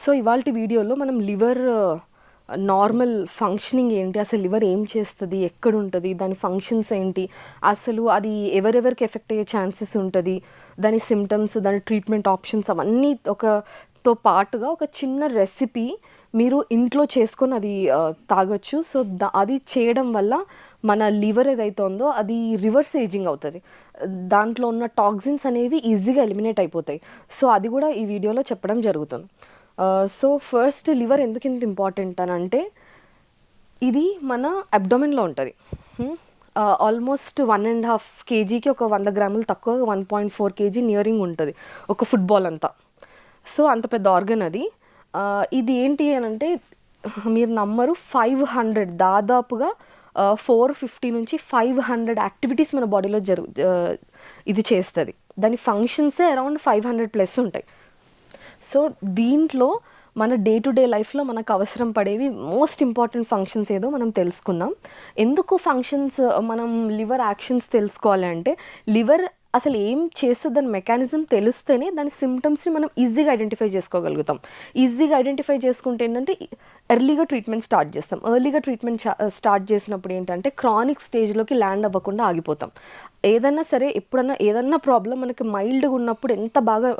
So ఇవాళ వీడియోలో మనం లివర్ నార్మల్ ఫంక్షనింగ్ ఏంటి? అసలు లివర్ ఏం చేస్తుంది? ఎక్కడ ఉంటుంది దాని ఫంక్షన్స్ ఏంటి? అసలు అది ఎవరెవరికి ఎఫెక్ట్ అయ్యే ఛాన్సెస్ ఉంటుంది? దాని సిమ్టమ్స్ దాని ట్రీట్మెంట్ ఆప్షన్స్ అవన్నీ ఒకతో పాటుగా ఒక చిన్న రెసిపీ మీరు ఇంట్లో చేసుకొని అది తాగొచ్చు. సో అది చేయడం వల్ల మన లివర్ ఏదైతే ఉందో అది రివర్స్ ఏజింగ్ అవుతుంది. దాంట్లో ఉన్న టాక్సిన్స్ అనేవి ఈజీగా ఎలిమినేట్ అయిపోతాయి. సో అది కూడా ఈ వీడియోలో చెప్పడం జరుగుతుంది. సో ఫస్ట్ లివర్ ఎందుకు ఇంత ఇంపార్టెంట్ అని అంటే ఇది మన అబ్డోమిన్లో ఉంటుంది. ఆల్మోస్ట్ వన్ అండ్ హాఫ్ కేజీకి ఒక వంద గ్రాములు తక్కువ one point four KG nearing ఉంటుంది ఒక ఫుట్బాల్ అంతా. సో అంత పెద్ద ఆర్గన్ అది. ఇది ఏంటి అని అంటే మీరు నమ్మరు ఫైవ్ హండ్రెడ్ దాదాపుగా ఫోర్ ఫిఫ్టీ నుంచి ఫైవ్ హండ్రెడ్ యాక్టివిటీస్ మన బాడీలో జరుగు ఇది చేస్తుంది. దాని ఫంక్షన్సే అరౌండ్ ఫైవ్ హండ్రెడ్ ప్లస్ ఉంటాయి. సో దీంట్లో మన డే టు డే లైఫ్లో మనకు అవసరం పడేవి మోస్ట్ ఇంపార్టెంట్ ఫంక్షన్స్ ఏదో మనం తెలుసుకుందాం. ఎందుకు ఫంక్షన్స్ మనం లివర్ యాక్షన్స్ తెలుసుకోవాలి అంటే లివర్ అసలు ఏం చేస్తుంది దాని మెకానిజం తెలిస్తేనే దాని సిమ్టమ్స్ని మనం ఈజీగా ఐడెంటిఫై చేసుకోగలుగుతాం. ఈజీగా ఐడెంటిఫై చేసుకుంటే ఏంటంటే ఎర్లీగా ట్రీట్మెంట్ స్టార్ట్ చేస్తాం. ఎర్లీగా ట్రీట్మెంట్ స్టార్ట్ చేసినప్పుడు ఏంటంటే క్రానిక్ స్టేజ్లోకి ల్యాండ్ అవ్వకుండా ఆగిపోతాం. ఏదన్నా సరే ఎప్పుడన్నా ఏదన్నా ప్రాబ్లం మనకి మైల్డ్గా ఉన్నప్పుడు ఎంత బాగా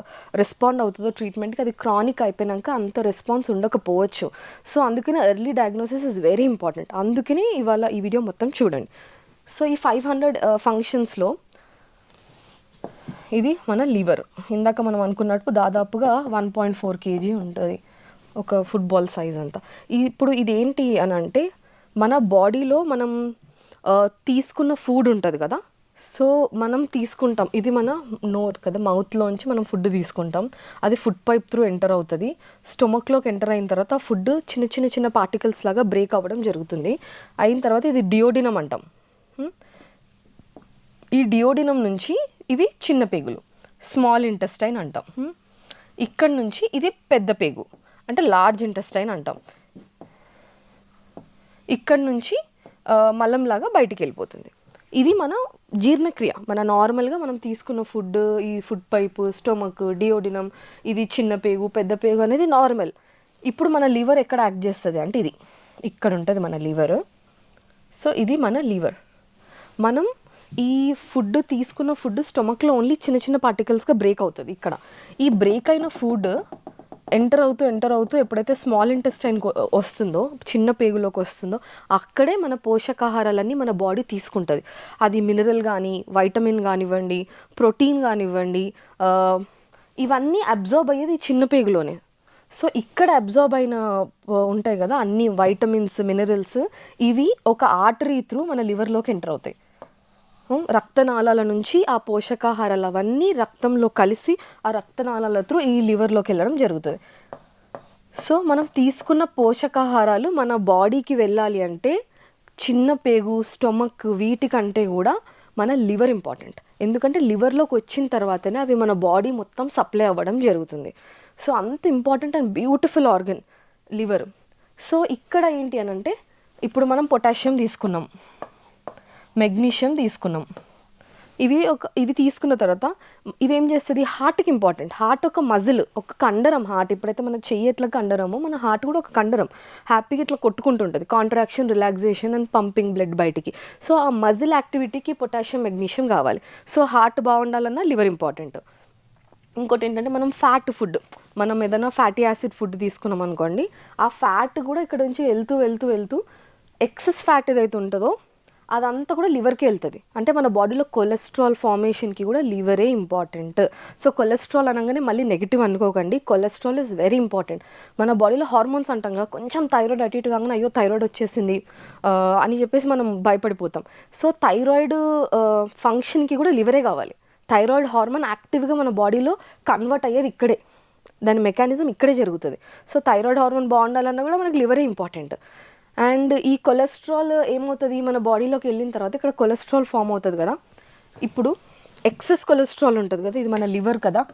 రెస్పాండ్ అవుతుందో ట్రీట్మెంట్కి అది క్రానిక్ అయిపోయినాక అంత రెస్పాన్స్ ఉండకపోవచ్చు. సో అందుకని early diagnosis is very important అందుకని ఇవాళ ఈ వీడియో మొత్తం చూడండి. సో ఈ ఫైవ్ హండ్రెడ్ ఫంక్షన్స్లో ఇది మన లివర్. ఇందాక మనం అనుకున్నట్టు దాదాపుగా వన్ పాయింట్ ఫోర్ కేజీ ఉంటుంది ఒక ఫుట్బాల్ సైజ్ అంతా. ఇప్పుడు ఇది ఏంటి అని అంటే మన బాడీలో మనం తీసుకున్న ఫుడ్ ఉంటుంది కదా? సో మనం తీసుకుంటాం. ఇది మన నోట్ కదా మౌత్లోంచి మనం ఫుడ్ తీసుకుంటాం. అది ఫుడ్ పైప్ త్రూ ఎంటర్ అవుతుంది. స్టొమక్లోకి ఎంటర్ అయిన తర్వాత ఫుడ్ చిన్న చిన్న చిన్న పార్టికల్స్ లాగా బ్రేక్ అవ్వడం జరుగుతుంది. అయిన తర్వాత ఇది డియోడినం అంటాం. ఈ డియోడినం నుంచి ఇవి చిన్న పేగులు. స్మాల్ ఇంటెస్టైన్ అంటాం. ఇక్కడ నుంచి ఇది పెద్ద పేగు. అంటే లార్జ్ ఇంటెస్టైన్ అంటాం. ఇక్కడ నుంచి మలం మలంలాగా బయటికి వెళ్ళిపోతుంది. ఇది మన జీర్ణక్రియ. మన నార్మల్గా మనం తీసుకున్న ఫుడ్ ఈ ఫుడ్ పైపు స్టొమక్ డియోడినం ఇది చిన్న పేగు పెద్ద పేగు అనేది నార్మల్ ఇప్పుడు మన లివర్ ఎక్కడ యాక్ట్ చేస్తుంది అంటే ఇది. ఇక్కడ ఉంటుంది మన లివర్. సో ఇది మన లివర్. మనం ఈ ఫుడ్ తీసుకున్న ఫుడ్ స్టొమక్లో ఓన్లీ చిన్న చిన్న పార్టికల్స్గా బ్రేక్ అవుతుంది ఇక్కడ. ఈ బ్రేక్ అయిన ఫుడ్ ఎంటర్ అవుతూ ఎంటర్ అవుతూ ఎప్పుడైతే స్మాల్ ఇంటెస్టైన్ వస్తుందో చిన్న పేగులోకి వస్తుందో అక్కడే మన పోషకాహారాలన్నీ మన బాడీ తీసుకుంటుంది. అది మినరల్ కానీ వైటమిన్ కానివ్వండి ప్రోటీన్ కానివ్వండి ఇవన్నీ అబ్జర్బ్ అయ్యేది చిన్న పేగులోనే. సో ఇక్కడ అబ్జర్బ్ అయిన ఉంటాయి కదా అన్ని వైటమిన్స్ మినరల్స్ ఇవి ఒక ఆర్టరీ త్రూ మన లివర్లోకి ఎంటర్ అవుతాయి. ఉమ్, రక్తనాళాల నుంచి ఆ పోషకాహారాలు అవన్నీ రక్తంలో కలిసి ఆ రక్తనాళాల త్రూ ఈ లివర్లోకి వెళ్ళడం జరుగుతుంది. సో మనం తీసుకున్న పోషకాహారాలు మన బాడీకి వెళ్ళాలి అంటే చిన్న పేగు స్టొమక్ వీటికంటే కూడా మన లివర్ ఇంపార్టెంట్. ఎందుకంటే లివర్లోకి వచ్చిన తర్వాతనే అవి మన బాడీ మొత్తం సప్లై అవ్వడం జరుగుతుంది. సో అంత important and beautiful organ liver. So ఇక్కడ ఏంటి అని అంటే ఇప్పుడు మనం పొటాషియం తీసుకున్నాం. మెగ్నీషియం తీసుకున్నాం. ఇవి ఒక ఇవి తీసుకున్న తర్వాత ఇవేం చేస్తుంది? హార్ట్కి ఇంపార్టెంట్. హార్ట్ ఒక మజిల్ ఒక కండరం హార్ట్. ఇప్పుడైతే మన చెయ్యి ఎట్లా కండరమో మన హార్ట్ కూడా ఒక కండరం. హ్యాపీగా ఇట్లా కొట్టుకుంటుంటుంది contraction relaxation and pumping blood బయటికి. సో ఆ మజిల్ యాక్టివిటీకి పొటాషియం మెగ్నీషియం కావాలి. సో హార్ట్ బాగుండాలన్నా లివర్ ఇంపార్టెంట్. ఇంకోటి ఏంటంటే మనం ఫ్యాట్ ఫుడ్. మనం ఏదైనా ఫ్యాటీ యాసిడ్ ఫుడ్ తీసుకున్నాం అనుకోండి ఆ ఫ్యాట్ కూడా ఇక్కడ నుంచి వెళ్తూ వెళ్తూ వెళ్తూ ఎక్సెస్ ఫ్యాట్ ఏదైతే ఉంటుందో అదంతా కూడా లివర్కి వెళ్తుంది. అంటే మన బాడీలో కొలెస్ట్రాల్ ఫార్మేషన్కి కూడా లివరే ఇంపార్టెంట్. సో కొలెస్ట్రాల్ అనగానే మళ్ళీ నెగిటివ్ అనుకోకండి. Cholesterol is very important. మన బాడీలో హార్మోన్స్ అంటాం కదా కొంచెం థైరాయిడ్ అటు ఇటు కాగానే అయ్యో థైరాయిడ్ వచ్చేసింది అని చెప్పేసి మనం భయపడిపోతాం. సో థైరాయిడ్ ఫంక్షన్కి కూడా లివరే కావాలి. థైరాయిడ్ హార్మోన్ యాక్టివ్గా మన బాడీలో కన్వర్ట్ అయ్యేది ఇక్కడే. దాని మెకానిజం ఇక్కడే జరుగుతుంది. సో థైరాయిడ్ హార్మోన్ బాగుండాలన్నా కూడా మనకి లివరే ఇంపార్టెంట్. అండ్ ఈ కొలెస్ట్రాల్ ఏమవుతుంది? మన బాడీలోకి వెళ్ళిన తర్వాత ఇక్కడ కొలెస్ట్రాల్ ఫామ్ అవుతుంది కదా? ఇప్పుడు ఎక్సెస్ కొలెస్ట్రాల్ ఉంటుంది కదా? ఇది మన లివర్ కదా?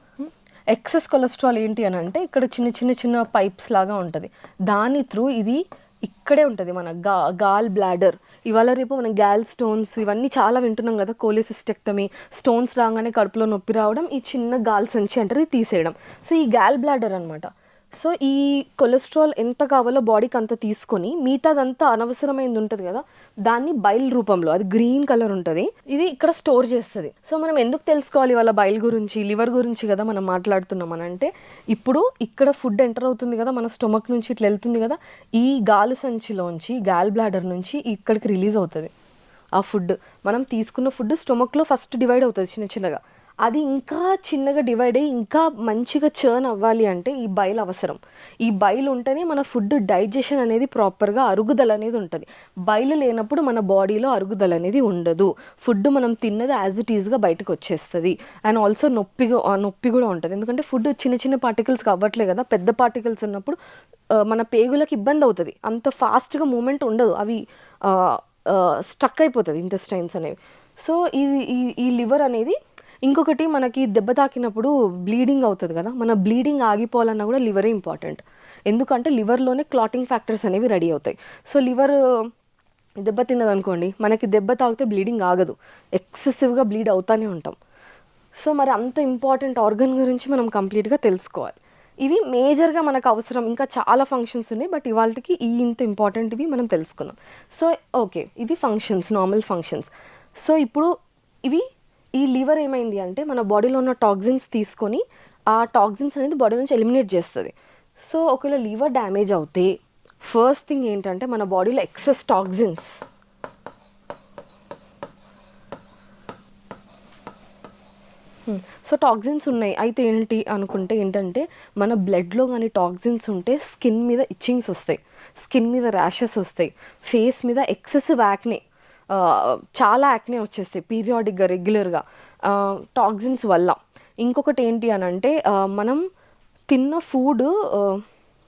ఎక్సెస్ కొలెస్ట్రాల్ ఏంటి అని అంటే ఇక్కడ చిన్న చిన్న చిన్న పైప్స్ లాగా ఉంటుంది. దాని త్రూ ఇది ఇక్కడే ఉంటుంది మన గా గాల్ బ్లాడర్ ఇవాళ రేపు మనం గ్యాల్ స్టోన్స్ ఇవన్నీ చాలా వింటున్నాం కదా? కోలిసిస్టెక్టమీ స్టోన్స్ రాగానే కడుపులో నొప్పి రావడం ఈ చిన్న గాల్ సంచి అంటారు తీసేయడం. సో ఈ గ్యాల్ బ్లాడర్ అనమాట సో ఈ కొలెస్ట్రాల్ ఎంత కావాలో బాడీకి అంత తీసుకొని మిగతాదంతా అనవసరమైంది ఉంటుంది కదా దాన్ని బైల్ రూపంలో అది గ్రీన్ కలర్ ఉంటుంది. ఇది ఇక్కడ స్టోర్ చేస్తుంది. సో మనం ఎందుకు తెలుసుకోవాలి వాళ్ళ బైల్ గురించి లివర్ గురించి కదా మనం మాట్లాడుతున్నాం అని అంటే ఇప్పుడు ఇక్కడ ఫుడ్ ఎంటర్ అవుతుంది కదా మన స్టొమక్ నుంచి ఇట్లా వెళ్తుంది కదా ఈ గాలి సంచిలోంచి గాల్ బ్లాడర్ నుంచి ఇక్కడికి రిలీజ్ అవుతుంది ఆ ఫుడ్. మనం తీసుకున్న ఫుడ్ స్టొమక్లో ఫస్ట్ డివైడ్ అవుతుంది చిన్న చిన్నగా. అది ఇంకా చిన్నగా డివైడ్ అయ్యి ఇంకా మంచిగా చర్న్ అవ్వాలి అంటే ఈ బైల్ అవసరం. ఈ బైల్ ఉంటేనే మన ఫుడ్ డైజెషన్ అనేది ప్రాపర్గా అరుగుదల అనేది ఉంటుంది. బైల్ లేనప్పుడు మన బాడీలో అరుగుదల అనేది ఉండదు. ఫుడ్ మనం తిన్నది యాజ్ ఇట్ ఈజ్గా బయటకు వచ్చేస్తుంది. అండ్ ఆల్సో నొప్పిగా నొప్పి కూడా ఉంటుంది. ఎందుకంటే ఫుడ్ చిన్న చిన్న పార్టికల్స్ అవ్వట్లే కదా. పెద్ద పార్టికల్స్ ఉన్నప్పుడు మన పేగులకు ఇబ్బంది అవుతుంది. అంత ఫాస్ట్గా మూమెంట్ ఉండదు. అవి స్ట్రక్ అయిపోతుంది ఇంటెస్టైన్స్ అనేవి. సో ఇది ఈ ఈ లివర్ అనేది ఇంకొకటి మనకి దెబ్బ తాకినప్పుడు బ్లీడింగ్ అవుతుంది కదా మన బ్లీడింగ్ ఆగిపోవాలన్నా కూడా లివరే ఇంపార్టెంట్ ఎందుకంటే లివర్లోనే క్లాటింగ్ ఫ్యాక్టర్స్ అనేవి రెడీ అవుతాయి. సో లివర్ దెబ్బ తిన్నదనుకోండి మనకి దెబ్బ తాగితే బ్లీడింగ్ ఆగదు. ఎక్సెసివ్గా బ్లీడ్ అవుతానే ఉంటాం. సో మరి అంత ఇంపార్టెంట్ ఆర్గన్ గురించి మనం కంప్లీట్గా తెలుసుకోవాలి. ఇవి మేజర్గా మనకు అవసరం. ఇంకా చాలా ఫంక్షన్స్ ఉన్నాయి బట్ ఇవాళకి ఈ ఇంత ఇంపార్టెంట్వి మనం తెలుసుకున్నాం సో ఓకే ఇది ఫంక్షన్స్ నార్మల్ ఫంక్షన్స్ సో ఇప్పుడు ఇవి ఈ లివర్ ఏమైంది అంటే మన బాడీలో ఉన్న టాక్సిన్స్ తీసుకొని ఆ టాక్సిన్స్ అనేది బాడీ నుంచి ఎలిమినేట్ చేస్తుంది. సో ఒకవేళ లివర్ డ్యామేజ్ అవుతే ఫస్ట్ థింగ్ ఏంటంటే మన బాడీలో ఎక్సెస్ టాక్సిన్స్. సో టాక్సిన్స్ ఉన్నాయి. అయితే ఏంటి అనుకుంటే ఏంటంటే మన బ్లడ్లో కానీ టాక్సిన్స్ ఉంటే స్కిన్ మీద ఇచ్చింగ్స్ వస్తాయి. స్కిన్ మీద ర్యాషెస్ వస్తాయి. ఫేస్ మీద ఎక్సెసివ్ యాక్నే చాలా యాక్నే వచ్చేస్తాయి పీరియాడిక్గా రెగ్యులర్గా. టాక్సిన్స్ వల్ల. ఇంకొకటి ఏంటి అని అంటే మనం తిన్న ఫుడ్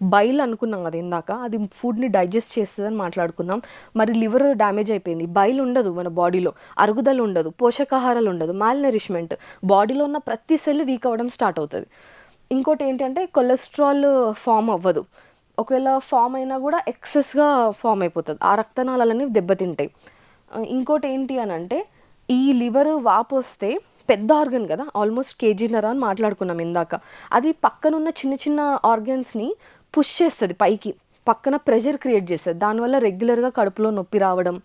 బైల్ అనుకున్నాం కదా ఇందాక అది ఫుడ్ని డైజెస్ట్ చేస్తుందని మాట్లాడుకున్నాం. మరి లివర్ డ్యామేజ్ అయిపోయింది. బైల్ ఉండదు మన బాడీలో. అరుగుదల ఉండదు. పోషకాహారాలు ఉండదు. మాల్నరిష్మెంట్. బాడీలో ఉన్న ప్రతి సెల్ వీక్ అవ్వడం స్టార్ట్ అవుతుంది. ఇంకోటి ఏంటంటే కొలెస్ట్రాల్ ఫామ్ అవ్వదు. ఒకవేళ ఫామ్ అయినా కూడా ఎక్సెస్గా ఫామ్ అయిపోతుంది. ఆ రక్తనాళాలన్నీ దెబ్బతింటాయి. ఇంకోటి ఏంటి అని అంటే ఈ లివర్ వాపు వస్తే పెద్ద ఆర్గన్ కదా ఆల్మోస్ట్ కేజీన్నర అని మాట్లాడుకున్నాం ఇందాక. అది పక్కనున్న చిన్న చిన్న ఆర్గన్స్ని పుష్ చేస్తుంది పైకి పక్కన ప్రెషర్ క్రియేట్ చేస్తుంది. దానివల్ల రెగ్యులర్గా కడుపులో నొప్పి రావడం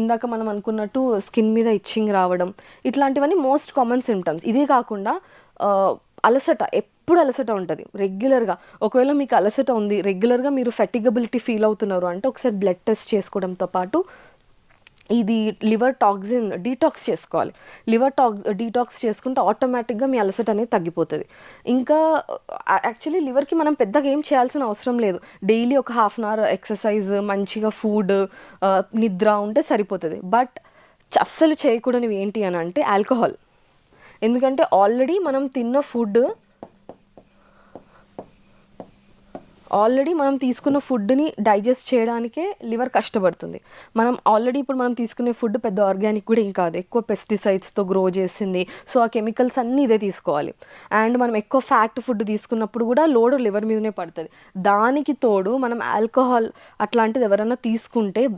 ఇందాక మనం అనుకున్నట్టు స్కిన్ మీద ఇచ్చింగ్ రావడం ఇట్లాంటివన్నీ మోస్ట్ కామన్ సిమ్టమ్స్ ఇదే కాకుండా అలసట ఎప్పుడు అలసట ఉంటుంది రెగ్యులర్గా. ఒకవేళ మీకు అలసట ఉంది రెగ్యులర్గా మీరు ఫెటిగబిలిటీ ఫీల్ అవుతున్నారు అంటే ఒకసారి బ్లడ్ టెస్ట్ చేసుకోవడంతో పాటు ఇది లివర్ టాక్సిన్ డీటాక్స్ చేసుకోవాలి. లివర్ టాక్స్ డీటాక్స్ చేసుకుంటే ఆటోమేటిక్గా మీ అలసట అనేది తగ్గిపోతుంది. ఇంకా యాక్చువల్లీ లివర్కి మనం పెద్దగా ఏం చేయాల్సిన అవసరం లేదు. డైలీ ఒక హాఫ్ అన్ అవర్ ఎక్సర్సైజ్ మంచిగా ఫుడ్ నిద్ర ఉంటే సరిపోతుంది. బట్ అస్సలు చేయకూడనివి ఏంటి అని అంటే ఆల్కహాల్. ఎందుకంటే ఆల్రెడీ మనం తిన్న ఫుడ్ ఆల్రెడీ మనం తీసుకున్న ఫుడ్ని డైజెస్ట్ చేయడానికే లివర్ కష్టపడుతుంది. మనం ఆల్రెడీ ఇప్పుడు మనం తీసుకునే ఫుడ్ పెద్ద ఆర్గానిక్ కూడా ఏం కాదు. ఎక్కువ పెస్టిసైడ్స్తో గ్రో చేసింది. సో ఆ కెమికల్స్ అన్నీ ఇదే తీసుకోవాలి. అండ్ మనం ఎక్కువ ఫ్యాట్ ఫుడ్ తీసుకున్నప్పుడు కూడా లోడ్ లివర్ మీదనే పడుతుంది. దానికి తోడు మనం ఆల్కహాల్ అట్లాంటిది ఎవరైనా తీసుకుంటే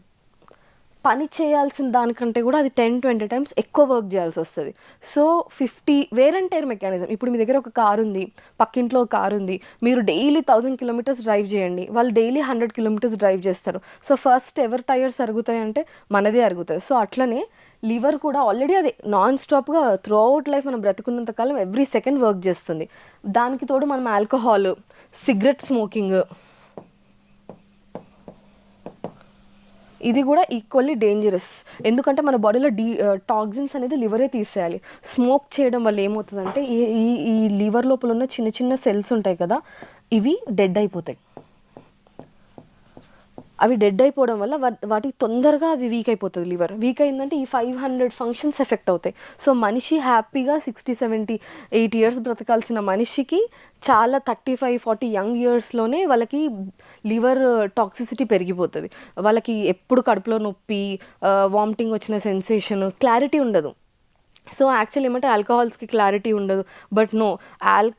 పని చేయాల్సిన దానికంటే కూడా అది టెన్ ట్వంటీ టైమ్స్ ఎక్కువ వర్క్ చేయాల్సి వస్తుంది. So fifty wear and tear mechanism. ఇప్పుడు మీ దగ్గర ఒక కార్ ఉంది పక్కింట్లో ఒక కార్ ఉంది మీరు డైలీ థౌసండ్ కిలోమీటర్స్ డ్రైవ్ చేయండి. వాళ్ళు డైలీ హండ్రెడ్ కిలోమీటర్స్ డ్రైవ్ చేస్తారు. సో ఫస్ట్ ఎవరి టైర్స్ అరుగుతాయి అంటే మనదే అరుగుతాయి. సో అట్లనే లివర్ కూడా ఆల్రెడీ అది నాన్ స్టాప్గా త్రూ అవుట్ లైఫ్ మనం బ్రతుకున్నంత కాలం ఎవ్రీ సెకండ్ వర్క్ చేస్తుంది. దానికి తోడు మనం ఆల్కహాల్ సిగరెట్ స్మోకింగ్ ఇది కూడా ఈక్వల్లీ డేంజరస్ ఎందుకంటే మన బాడీలో డీ టాక్సిన్స్ అనేది లివరే తీసేయాలి. స్మోక్ చేయడం వల్ల ఏమవుతుందంటే ఈ ఈ ఈ లివర్ లోపల ఉన్న చిన్న చిన్న సెల్స్ ఉంటాయి కదా ఇవి డెడ్ అయిపోతాయి. అవి డెడ్ అయిపోవడం వల్ల వా- వాటికి తొందరగా అది వీక్ అయిపోతుంది లివర్. వీక్ అయిందంటే ఈ ఫైవ్ హండ్రెడ్ ఫంక్షన్స్ ఎఫెక్ట్ అవుతాయి. సో మనిషి హ్యాపీగా సిక్స్టీ సెవెంటీ ఎయిట్ ఇయర్స్ బ్రతకాల్సిన మనిషికి చాలా థర్టీ ఫైవ్ ఫార్టీ యంగ్ ఇయర్స్లోనే వాళ్ళకి లివర్ టాక్సిసిటీ పెరిగిపోతుంది. వాళ్ళకి ఎప్పుడు కడుపులో నొప్పి వామిటింగ్ వచ్చిన సెన్సేషన్ క్లారిటీ ఉండదు. సో యాక్చువల్ ఏమంటే ఆల్కహాల్స్కి క్లారిటీ ఉండదు. బట్ నో ఆల్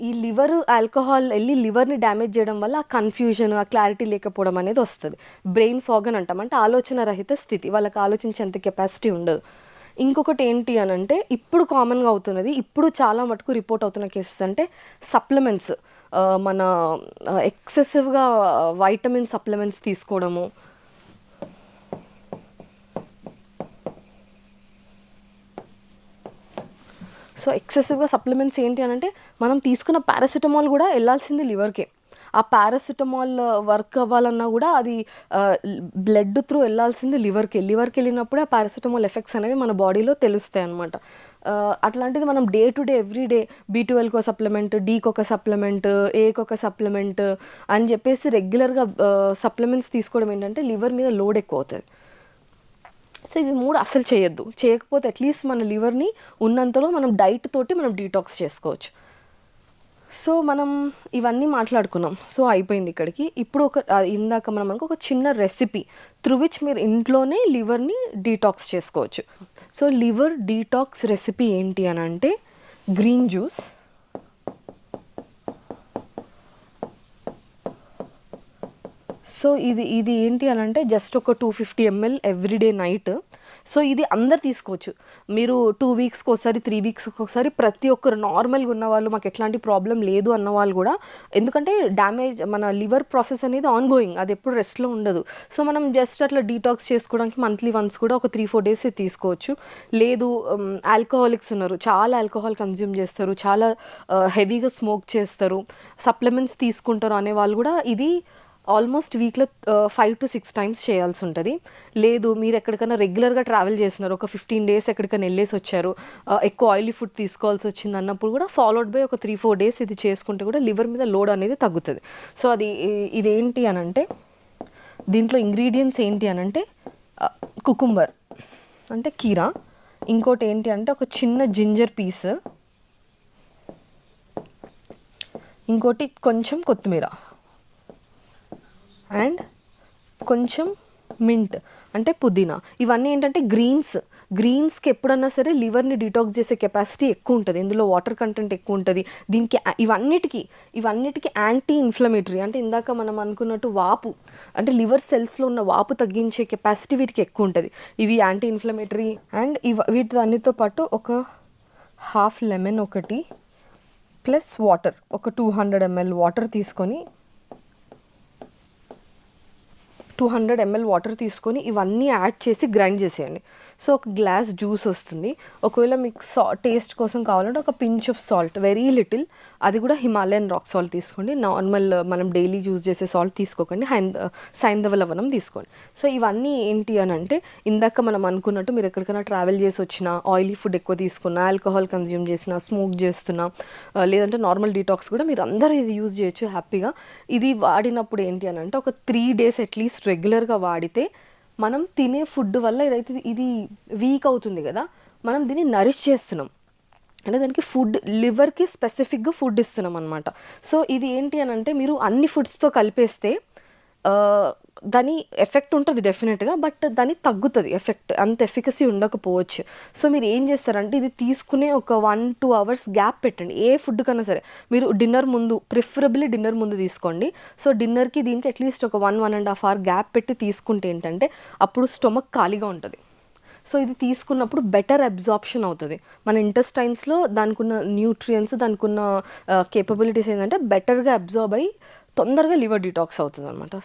ఈ లివర్ ఆల్కహాల్ వెళ్ళి లివర్ని డ్యామేజ్ చేయడం వల్ల ఆ కన్ఫ్యూజన్ ఆ క్లారిటీ లేకపోవడం అనేది వస్తుంది. బ్రెయిన్ ఫాగ్ అని అంటాం. అంటే ఆలోచన రహిత స్థితి. వాళ్ళకి ఆలోచించేంత కెపాసిటీ ఉండదు. ఇంకొకటి ఏంటి అని అంటే ఇప్పుడు కామన్గా అవుతున్నది ఇప్పుడు చాలా మటుకు రిపోర్ట్ అవుతున్న కేసెస్ అంటే సప్లిమెంట్స్ మన ఎక్సెసివ్గా వైటమిన్ సప్లిమెంట్స్ తీసుకోవడము సో ఎక్సెసివ్గా సప్లిమెంట్స్ ఏంటి అని అంటే మనం తీసుకున్న పారాసిటమాల్ కూడా వెళ్ళాల్సింది లివర్కే. ఆ పారాసిటమాల్ వర్క్ అవ్వాలన్నా కూడా అది బ్లడ్ త్రూ వెళ్ళాల్సింది లివర్కి. లివర్కి వెళ్ళినప్పుడు ఆ పారాసిటమాల్ ఎఫెక్ట్స్ అనేవి మన బాడీలో తెలుస్తాయి అనమాట అట్లాంటిది మనం day to day every day B ట్వెల్వ్కి ఒక సప్లిమెంట్ డీకి ఒక సప్లిమెంట్ ఏకి ఒక సప్లిమెంట్ అని చెప్పేసి రెగ్యులర్గా సప్లిమెంట్స్ తీసుకోవడం ఏంటంటే లివర్ మీద లోడ్ ఎక్కువ అవుతుంది. సో ఇవి మూడు అసలు చేయొద్దు. చేయకపోతే అట్లీస్ట్ మన లివర్ని ఉన్నంతలో మనం డైట్ తోటి మనం డీటాక్స్ చేసుకోవచ్చు. సో మనం ఇవన్నీ మాట్లాడుకున్నాం. సో అయిపోయింది ఇక్కడికి. ఇప్పుడు ఒక ఇందాక మనం మనకు ఒక చిన్న రెసిపీ త్రూ విచ్ మీరు ఇంట్లోనే లివర్ని డీటాక్స్ చేసుకోవచ్చు. సో లివర్ డీటాక్స్ రెసిపీ ఏంటి అని అంటే గ్రీన్ జ్యూస్ సో ఇది ఇది ఏంటి అని అంటే జస్ట్ ఒక two fifty ml everyday night so ఇది అందరు తీసుకోవచ్చు. మీరు టూ వీక్స్కి ఒకసారి త్రీ వీక్స్కి ఒకసారి ప్రతి ఒక్కరు నార్మల్గా ఉన్న వాళ్ళు మాకు ఎట్లాంటి ప్రాబ్లం లేదు అన్న వాళ్ళు కూడా. ఎందుకంటే డ్యామేజ్ మన లివర్ ప్రాసెస్ అనేది ఆన్ గోయింగ్ అది ఎప్పుడు రెస్ట్లో ఉండదు. సో మనం జస్ట్ అట్లా డీటాక్స్ చేసుకోవడానికి మంత్లీ వన్స్ కూడా ఒక త్రీ ఫోర్ డేస్ తీసుకోవచ్చు. లేదు ఆల్కహాలిక్స్ ఉన్నారు. చాలా ఆల్కహాల్ కన్జ్యూమ్ చేస్తారు. చాలా uh, హెవీగా స్మోక్ చేస్తారు. సప్లిమెంట్స్ తీసుకుంటారు అనే వాళ్ళు కూడా ఇది ఆల్మోస్ట్ వీక్లో ఫైవ్ టు సిక్స్ టైమ్స్ చేయాల్సి ఉంటుంది. లేదు మీరు ఎక్కడికైనా రెగ్యులర్గా ట్రావెల్ చేస్తున్నారు ఒక ఫిఫ్టీన్ డేస్ ఎక్కడికైనా వెళ్ళేసి వచ్చారు ఎక్కువ ఆయిలీ ఫుడ్ తీసుకోవాల్సి వచ్చింది అన్నప్పుడు కూడా ఫాలోడ్ బై ఒక త్రీ ఫోర్ డేస్ ఇది చేసుకుంటే కూడా లివర్ మీద లోడ్ అనేది తగ్గుతుంది. సో అది ఇదేంటి అని అంటే దీంట్లో ఇంగ్రీడియంట్స్ ఏంటి అని అంటే కుకుంబర్ అంటే కీరా. ఇంకోటి ఏంటి అంటే ఒక చిన్న జింజర్ పీస్ ఇంకోటి కొంచెం కొత్తిమీర. అండ్ కొంచెం మింట్ అంటే పుదీనా. ఇవన్నీ ఏంటంటే గ్రీన్స్. గ్రీన్స్కి ఎప్పుడన్నా సరే లివర్ని డిటాక్స్ చేసే కెపాసిటీ ఎక్కువ ఉంటుంది. ఇందులో వాటర్ కంటెంట్ ఎక్కువ ఉంటుంది. దీనికి ఇవన్నిటికీ ఇవన్నిటికీ యాంటీ ఇన్ఫ్లమేటరీ అంటే ఇందాక మనం అనుకున్నట్టు వాపు అంటే లివర్ సెల్స్లో ఉన్న వాపు తగ్గించే కెపాసిటీ వీటికి ఎక్కువ ఉంటుంది. ఇవి యాంటీ ఇన్ఫ్లమేటరీ అండ్ ఇవ వీటి అన్నితో పాటు ఒక హాఫ్ లెమన్ ఒకటి ప్లస్ వాటర్ ఒక టూ హండ్రెడ్ ఎంఎల్ వాటర్ తీసుకొని టూ హండ్రెడ్ ఎంఎల్ వాటర్ తీసుకొని ఇవన్నీ యాడ్ చేసి గ్రైండ్ చేసేయండి. సో ఒక గ్లాస్ జ్యూస్ వస్తుంది. ఒకవేళ మీకు సా టేస్ట్ కోసం కావాలంటే ఒక pinch of salt very little. అది కూడా హిమాలయన్ రాక్ సాల్ట్ తీసుకోండి. నార్మల్ మనం డైలీ యూజ్ చేసే సాల్ట్ తీసుకోకండి. హైంద సైంధవ లవణం తీసుకోండి. సో ఇవన్నీ ఏంటి అని అంటే ఇందాక మనం అనుకున్నట్టు మీరు ఎక్కడికైనా ట్రావెల్ చేసి వచ్చినా ఆయిలీ ఫుడ్ ఎక్కువ తీసుకున్నా ఆల్కహాల్ కన్జ్యూమ్ చేసినా స్మోక్ చేస్తున్నా లేదంటే నార్మల్ డీటాక్స్ కూడా మీరు అందరూ ఇది యూజ్ చేయొచ్చు హ్యాపీగా ఇది వాడినప్పుడు ఏంటి అని అంటే ఒక త్రీ డేస్ అట్లీస్ట్ రెగ్యులర్గా వాడితే మనం తినే ఫుడ్ వల్ల ఏదైతే ఇది వీక్ అవుతుంది కదా మనం దీన్ని నరిష్ చేస్తున్నాం. అంటే దానికి ఫుడ్ లివర్కి స్పెసిఫిక్గా ఫుడ్ ఇస్తున్నాం అనమాట సో ఇది ఏంటి అని అంటే మీరు అన్ని ఫుడ్స్తో కలిపేస్తే దాని ఎఫెక్ట్ ఉంటుంది డెఫినెట్గా బట్ దాని తగ్గుతుంది ఎఫెక్ట్ అంత ఎఫికసీ ఉండకపోవచ్చు. సో మీరు ఏం చేస్తారంటే ఇది తీసుకునే ఒక వన్ టూ అవర్స్ గ్యాప్ పెట్టండి. ఏ ఫుడ్ కన్నా సరే. మీరు డిన్నర్ ముందు ప్రిఫరబుల్లీ డిన్నర్ ముందు తీసుకోండి. సో డిన్నర్కి దీనికి అట్లీస్ట్ ఒక one one and half hour gap పెట్టి తీసుకుంటే ఏంటంటే అప్పుడు స్టొమక్ ఖాళీగా ఉంటుంది. సో ఇది తీసుకున్నప్పుడు బెటర్ అబ్జార్ప్షన్ అవుతుంది. మన ఇంటెస్టైన్స్లో దానికి ఉన్న న్యూట్రియన్స్ దానికి ఉన్న కేపబిలిటీస్ ఏంటంటే బెటర్గా అబ్జార్బ్ అయ్యి తొందరగా లివర్ డిటాక్స్ అవుతుంది అనమాట